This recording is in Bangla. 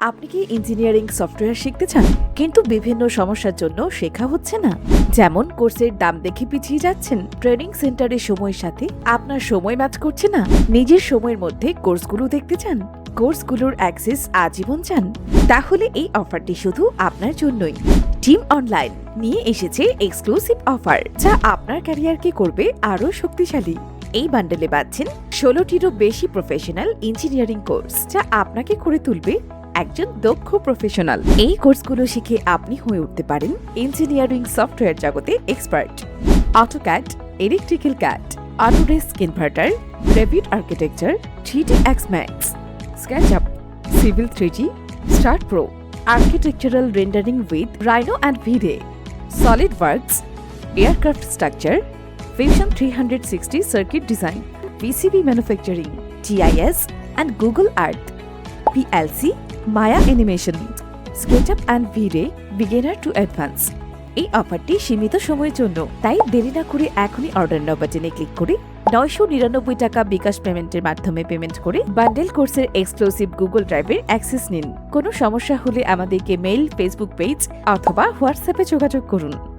আপনি কি ইঞ্জিনিয়ারিং সফটওয়্যার শিখতে চান? কিন্তু বিভিন্ন সমস্যার জন্য শেখা হচ্ছে না। যেমন কোর্সের দাম দেখে পিছিয়ে যাচ্ছেন। ট্রেনিং সেন্টারের সময়ের সাথে আপনার সময় ম্যাচ করছে না। নিজের সময়ের মধ্যে কোর্সগুলো দেখতে চান। কোর্সগুলোর অ্যাক্সেস আজীবন চান। তাহলে এই অফারটি শুধু আপনার জন্যই। টিম অনলাইন নিয়ে এসেছে এক্সক্লুসিভ অফার যা আপনার ক্যারিয়ারকে করবে আরও শক্তিশালী। এই বান্ডেলে পাচ্ছেন ষোলোটিরও বেশি প্রফেশনাল ইঞ্জিনিয়ারিং কোর্স যা আপনাকে করে তুলবে একজন দক্ষ প্রফেশনাল এই কোর্সগুলো শিখে আপনি হয়ে উঠতে পারেন ইঞ্জিনিয়ারিং সফটওয়্যার জগতে expert AutoCAD electrical CAD Autodesk Inventor Revit architecture three D X Max SketchUp civil three G STAAD Pro architectural rendering with Rhino and VRay SolidWorks aircraft structure Fusion three hundred sixty circuit design PCB manufacturing TIS and Google Earth PLC PLC, Maya Animation, SketchUp and V-Ray Beginner to Advanced. এই অফারটি সীমিত সময়ের জন্য তাই দেরি না করে এখনই অর্ডার নাও বাটনে ক্লিক করে নয়শো নিরানব্বই টাকা বিকাশ পেমেন্টের মাধ্যমে পেমেন্ট করে বান্ডেল কোর্সের এক্সক্লুসিভ গুগল ড্রাইভের অ্যাক্সেস নিন। কোনো সমস্যা হলে আমাদেরকে মেইল ফেসবুক পেজ অথবা হোয়াটসঅ্যাপে যোগাযোগ করুন।